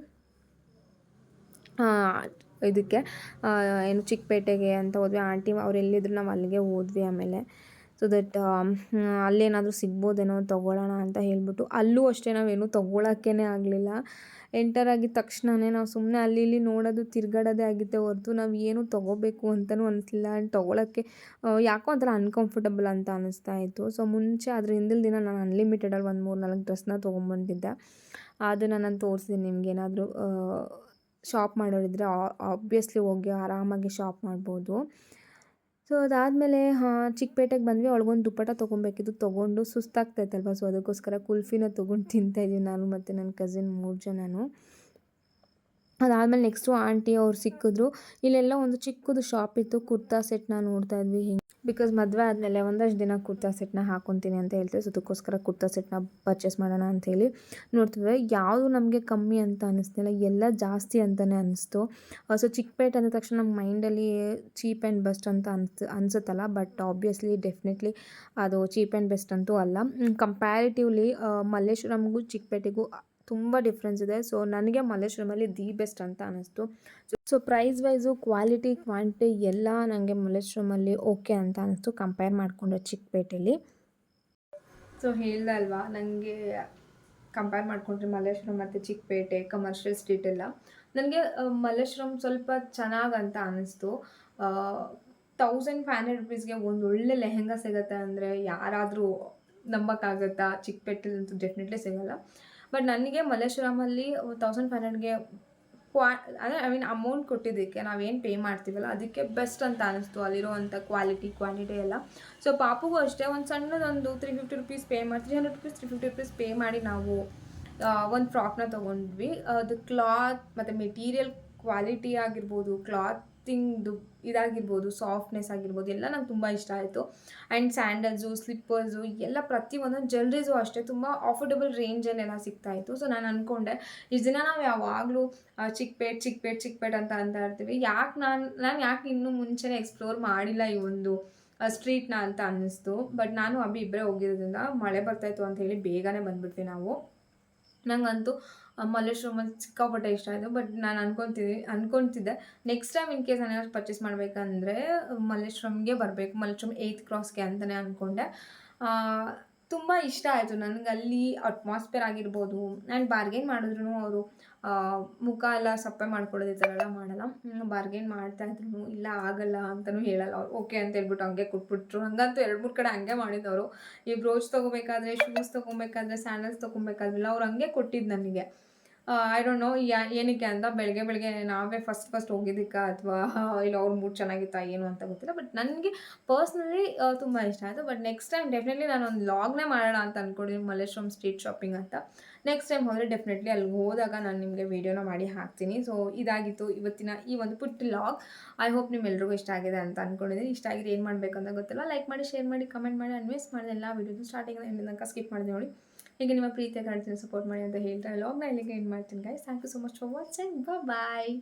ಇದಕ್ಕೆ ಏನು ಚಿಕ್ಕಪೇಟೆಗೆ ಅಂತ ಹೋದ್ವಿ. ಆಂಟಿ ಅವ್ರು ಎಲ್ಲಿದ್ರು ನಾವು ಅಲ್ಲಿಗೆ ಹೋದ್ವಿ ಆಮೇಲೆ. ಸೊ ದಟ್ ಅಲ್ಲೇನಾದರೂ ಸಿಗ್ಬೋದೇನೋ ತೊಗೊಳ್ಳೋಣ ಅಂತ ಹೇಳ್ಬಿಟ್ಟು, ಅಲ್ಲೂ ಅಷ್ಟೇ ನಾವೇನು ತೊಗೊಳಕ್ಕೇ ಆಗಲಿಲ್ಲ. ಎಂಟರ್ ಆಗಿದ ತಕ್ಷಣವೇ ನಾವು ಸುಮ್ಮನೆ ಅಲ್ಲಿ ಇಲ್ಲಿ ನೋಡೋದು ತಿರ್ಗಾಡೋದೇ ಆಗಿತ್ತೆ ಹೊರತು ನಾವು ಏನು ತೊಗೋಬೇಕು ಅಂತಲೂ ಅನಿಸ್ಲಿಲ್ಲ. ಆ್ಯಂಡ್ ತೊಗೊಳಕ್ಕೆ ಯಾಕೋ ಒಂಥರ ಅನ್ಕಂಫರ್ಟಬಲ್ ಅಂತ ಅನ್ನಿಸ್ತಾ ಇತ್ತು. ಸೊ ಮುಂಚೆ ಅದ್ರ ಹಿಂದಿನ ದಿನ ನಾನು ಅನ್ಲಿಮಿಟೆಡಲ್ಲಿ ಒಂದು ಮೂರು ನಾಲ್ಕು ಡ್ರೆಸ್ನ ತೊಗೊಂಬಂದಿದ್ದೆ. ಅದನ್ನು ನಾನು ತೋರಿಸ್ತೀನಿ ನಿಮ್ಗೇನಾದರೂ ಶಾಪ್ ಮಾಡೋರಿದ್ರೆ ಆಬ್ವಿಯಸ್ಲಿ ಹೋಗಿ ಆರಾಮಾಗಿ ಶಾಪ್ ಮಾಡ್ಬೋದು. ಸೊ ಅದಾದಮೇಲೆ ಚಿಕ್ಕಪೇಟೆಗೆ ಬಂದ್ವಿ. ಅವಳಿಗೊಂದು ದುಪ್ಪಟ ತೊಗೊಬೇಕಿದ್ದು ತೊಗೊಂಡು ಸುಸ್ತಾಗ್ತೈತಲ್ವ? ಸೊ ಅದಕ್ಕೋಸ್ಕರ ಕುಲ್ಫಿನ ತೊಗೊಂಡು ತಿಂತಾಯಿದ್ದೀವಿ ನಾನು ಮತ್ತು ನನ್ನ ಕಸಿನ್ ಮೂರು ಜನನು. ಅದಾದಮೇಲೆ ನೆಕ್ಸ್ಟು ಆಂಟಿ ಅವ್ರು ಸಿಕ್ಕಿದ್ರು. ಇಲ್ಲೆಲ್ಲ ಒಂದು ಚಿಕ್ಕದು ಶಾಪ್ ಇತ್ತು. ಕುರ್ತಾ ಸೆಟ್ನ ನೋಡ್ತಾ ಇದ್ವಿ. ಹಿಂಗೆ ಬಿಕಾಸ್ ಮದುವೆ ಆದಮೇಲೆ ಒಂದಷ್ಟು ದಿನ ಕುರ್ತಾ ಸೆಟ್ನ ಹಾಕೊತೀನಿ ಅಂತ ಹೇಳ್ತೀವಿ. ಸೊ ಅದಕ್ಕೋಸ್ಕರ ಕುರ್ತಾ ಸೆಟ್ನ ಪರ್ಚೇಸ್ ಮಾಡೋಣ ಅಂಥೇಳಿ ನೋಡ್ತಿದ್ವಿ. ಯಾವುದು ನಮಗೆ ಕಮ್ಮಿ ಅಂತ ಅನ್ನಿಸ್ತಿಲ್ಲ ಎಲ್ಲ ಜಾಸ್ತಿ ಅಂತಲೇ ಅನ್ನಿಸ್ತು ಸೊ ಚಿಕ್ಕಪೇಟೆ ಅಂದ ತಕ್ಷಣ ನಮ್ಮ ಮೈಂಡಲ್ಲಿ ಚೀಪ್ ಆ್ಯಂಡ್ ಬೆಸ್ಟ್ ಅಂತ ಅನ್ಸ್, ಅನ್ಸುತ್ತಲ್ಲ. ಬಟ್ ಆಬ್ವಿಯಸ್ಲಿ ಡೆಫಿನೆಟ್ಲಿ ಅದು ಚೀಪ್ ಆ್ಯಂಡ್ ಬೆಸ್ಟ್ ಅಂತೂ ಅಲ್ಲ. ಕಂಪ್ಯಾರಿಟಿವ್ಲಿ ಮಲ್ಲೇಶ್ವರಮ್ಗೂ ಚಿಕ್ಕಪೇಟೆಗೂ ತುಂಬ ಡಿಫ್ರೆನ್ಸ್ ಇದೆ. ಸೊ, ನನಗೆ ಮಲ್ಲೇಶ್ವರಮಲ್ಲಿ ದಿ ಬೆಸ್ಟ್ ಅಂತ ಅನ್ನಿಸ್ತು. So price wise quality quantity ಎಲ್ಲ ನನಗೆ ಮಲ್ಲೇಶ್ವರಮಲ್ಲಿ ಓಕೆ ಅಂತ ಅನ್ನಿಸ್ತು. ಕಂಪೇರ್ ಮಾಡಿಕೊಂಡ್ರೆ ಚಿಕ್ಕಪೇಟೆಯಲ್ಲಿ ಸೊ ಹೇಳ್ದೆ ಅಲ್ವಾ ನನಗೆ ಕಂಪೇರ್ ಮಾಡಿಕೊಂಡ್ರೆ ಮಲ್ಲೇಶ್ವರಂ ಮತ್ತು ಚಿಕ್ಕಪೇಟೆ ಕಮರ್ಷಿಯಲ್ ಸ್ಟ್ರೀಟ್ ಎಲ್ಲ. ನನಗೆ ಮಲ್ಲೇಶ್ವರಂ ಸ್ವಲ್ಪ ಚೆನ್ನಾಗಿ ಅಂತ ಅನ್ನಿಸ್ತು. ತೌಸಂಡ್ ಫೈವ್ ಹಂಡ್ರೆಡ್ ರುಪೀಸ್ಗೆ ಒಂದು ಒಳ್ಳೆ ಲೆಹೆಂಗಾ ಸಿಗುತ್ತೆ ಅಂದರೆ ಯಾರಾದರೂ ನಂಬಕ್ಕಾಗತ್ತಾ? ಚಿಕ್ಕಪೇಟೆಲಂತೂ ಡೆಫಿನೆಟ್ಲಿ ಸಿಗಲ್ಲ. ಬಟ್ ನನಗೆ ಮಲ್ಲೇಶ್ವರಮಲ್ಲಿ ತೌಸಂಡ್ ಫೈವ್ ಹಂಡ್ರೆಡ್ಗೆ ಕ್ವಾ ಅಂದರೆ ಐ ಮೀನ್ ಅಮೌಂಟ್ ಕೊಟ್ಟಿದ್ದಕ್ಕೆ ನಾವೇನು ಪೇ ಮಾಡ್ತೀವಲ್ಲ, ಅದಕ್ಕೆ ಬೆಸ್ಟ್ ಅಂತ ಅನ್ನಿಸ್ತು ಅಲ್ಲಿರುವಂಥ ಕ್ವಾಲಿಟಿ ಕ್ವಾಂಟಿಟಿ ಎಲ್ಲ. ಸೊ ಪಾಪುಗೂ ಅಷ್ಟೇ, ಒಂದು ಸಣ್ಣದೊಂದು ತ್ರೀ ಫಿಫ್ಟಿ ರುಪೀಸ್ ಪೇ ಮಾಡಿ three hundred rupees three fifty rupees pay ಮಾಡಿ ನಾವು ಒಂದು ಫ್ರಾಕ್ನ ತೊಗೊಂಡ್ವಿ. ಅದು ಕ್ಲಾತ್ ಮತ್ತು ಮೆಟೀರಿಯಲ್ ಕ್ವಾಲಿಟಿ ಆಗಿರ್ಬೋದು ಕ್ಲಾತಿಂಗ್ದು ಇದಾಗಿರ್ಬೋದು ಸಾಫ್ಟ್ನೆಸ್ ಆಗಿರ್ಬೋದು, ಎಲ್ಲ ನಂಗೆ ತುಂಬ ಇಷ್ಟ ಆಯಿತು. ಆ್ಯಂಡ್ ಸ್ಯಾಂಡಲ್ಸು ಸ್ಲಿಪ್ಪರ್ಸು ಎಲ್ಲ ಪ್ರತಿಯೊಂದು ಜ್ಯುವೆಲ್ರೀಸು ಅಷ್ಟೇ ತುಂಬ ಆಫರ್ಡಬಲ್ ರೇಂಜಲ್ಲೆಲ್ಲ ಸಿಗ್ತಾ ಇತ್ತು. ಸೊ ನಾನು ಅಂದ್ಕೊಂಡೆ ಇಷ್ಟು ದಿನ ನಾವು ಯಾವಾಗಲೂ ಚಿಕ್ಕಪೇಟ್ ಚಿಕ್ಕಪೇಟ್ ಚಿಕ್ಕಪೇಟ್ ಅಂತ ಅಂತ ಇರ್ತೀವಿ. ಯಾಕೆ ನಾನು ನಾನು ಯಾಕೆ ಇನ್ನೂ ಮುಂಚೆನೇ ಎಕ್ಸ್ಪ್ಲೋರ್ ಮಾಡಿಲ್ಲ ಈ ಒಂದು ಸ್ಟ್ರೀಟ್ನ ಅಂತ ಅನ್ನಿಸ್ತು. ಬಟ್ ನಾನು ಅಬ್ಬಿ ಇಬ್ಬರೇ ಹೋಗಿರೋದ್ರಿಂದ ಮಳೆ ಬರ್ತಾಯಿತ್ತು ಅಂತ ಹೇಳಿ ಬೇಗನೆ ಬಂದ್ಬಿಟ್ವಿ ನಾವು. ನಂಗಂತೂ, ಆ ಮಲ್ಲೇಶ್ವರಮಲ್ಲಿ ಸಿಕ್ಕಾಪಟ್ಟೆ ಇಷ್ಟ ಆಯಿತು. ಬಟ್ ನಾನು ಅನ್ಕೊತಿದ್ದೆ ಅನ್ಕೊತಿದ್ದೆ. ನೆಕ್ಸ್ಟ್ ಟೈಮ್ ಇನ್ ಕೇಸ್ ನಾನು ಪರ್ಚೇಸ್ ಮಾಡಬೇಕಂದ್ರೆ, ಮಲ್ಲೇಶ್ವರಂಗೆ ಬರಬೇಕು. ಮಲ್ಲೇಶ್ವರಂ ಏಯ್ತ್ ಕ್ರಾಸ್ಗೆ ಅಂತಲೇ ಅಂದ್ಕೊಂಡೆ ತುಂಬ ಇಷ್ಟ ಆಯಿತು. ನನಗೆ ಅಟ್ಮಾಸ್ಫಿಯರ್ ಆಗಿರ್ಬೋದು ಆ್ಯಂಡ್ ಬಾರ್ಗೇನ್ ಮಾಡಿದ್ರು ಅವರು ಮುಖ ಎಲ್ಲ ಸಪ್ಪೆ ಮಾಡ್ಕೊಳ್ಳೋದು ಈ ಥರ ಎಲ್ಲ ಮಾಡಲ್ಲ. ಬಾರ್ಗೇನ್ ಮಾಡ್ತಾಯಿದ್ರು ಇಲ್ಲ, ಆಗಲ್ಲ ಅಂತಲೂ ಹೇಳಲ್ಲ. ಅವ್ರು ಓಕೆ ಅಂತ ಹೇಳ್ಬಿಟ್ಟು ಹಂಗೆ ಕೊಟ್ಬಿಟ್ರು. ಹಂಗಂತೂ ಎರಡು ಮೂರು ಕಡೆ ಹಂಗೆ ಮಾಡಿದವರು. ಈ ಬ್ರೋಚ್ ತೊಗೋಬೇಕಾದ್ರೆ ಶೂಸ್ ತೊಗೊಬೇಕಾದ್ರೆ ಸ್ಯಾಂಡಲ್ಸ್ ತೊಗೊಬೇಕಾದ್ರೆಲ್ಲ ಅವ್ರು ಹಂಗೆ ಕೊಟ್ಟಿದ್ದು ನನಗೆ. ಐ ಡೋಂಟ್ ನೋ ಯಾ, ಏನಕ್ಕೆ ಅಂತ ಬೆಳಗ್ಗೆ ಬೆಳಗ್ಗೆ ನಾವೇ ಫಸ್ಟ್ ಫಸ್ಟ್ ಹೋಗಿದ್ದಕ್ಕ ಅಥವಾ, ಇಲ್ಲ ಅವ್ರ ಮೂಡ್ ಚೆನ್ನಾಗಿತ್ತಾ ಏನು ಅಂತ ಗೊತ್ತಿಲ್ಲ. ಬಟ್ ನನಗೆ ಪರ್ಸ್ನಲಿ ತುಂಬ ಇಷ್ಟ ಆಯಿತು. ಬಟ್ ನೆಕ್ಸ್ಟ್ ಟೈಮ್ ಡೆಫಿನೆಟ್ಲಿ ನಾನು ಒಂದು ಲಾಗ್ನೇ ಮಾಡೋಣ ಅಂತ ಅಂದ್ಕೊಂಡಿದ್ದೀನಿ ಮಲ್ಲೇಶ್ವರಂ ಸ್ಟ್ರೀಟ್ ಶಾಪಿಂಗ್ ಅಂತ. ನೆಕ್ಸ್ಟ್ ಟೈಮ್ ಹೋದರೆ ಡೆಫಿನೆಟ್ಲಿ ಅಲ್ಲಿಗೆ ಹೋದಾಗ ನಾನು ನಿಮಗೆ ವೀಡಿಯೋನ ಮಾಡಿ ಹಾಕ್ತೀನಿ. ಸೊ ಇದಾಗಿತ್ತು ಇವತ್ತಿನ ಈ ಒಂದು ಪುಟ್ಟ ಲಾಗ್ ಐ ಹೋಪ್ ನಿಮ್ಮೆಲ್ರಿಗೂ ಇಷ್ಟ ಆಗಿದೆ ಅಂತ ಅಂದ್ಕೊಂಡಿದ್ದೀನಿ ಇಷ್ಟ ಆಗಿದೆ ಏನು ಮಾಡಬೇಕು ಅಂತ ಗೊತ್ತಿಲ್ಲ. ಲೈಕ್ ಮಾಡಿ ಶೇರ್ ಮಾಡಿ ಕಮೆಂಟ್ ಮಾಡಿ ಅನ್ವೇಸ್ ಮಾಡಿದೆ ಎಲ್ಲ ವೀಡಿಯೋದು ಸ್ಟಾರ್ಟಿಂಗ್ ಎಂಡ್ ಸ್ಕಿಪ್ ಮಾಡಿದೆ ನೋಡಿ. ಹೀಗೆ ನಿಮ್ಮ ಪ್ರೀತಿಯ ಕಾಣ್ತೀನಿ ಸಪೋರ್ಟ್ ಮಾಡಿ ಅಂತ ಹೇಳ್ತಾರೆ ಲಾಗ್ ನಾ ಇಲ್ಲಿಗೆ ಏನು ಮಾಡ್ತೀನಿ guys thank you so much for watching bye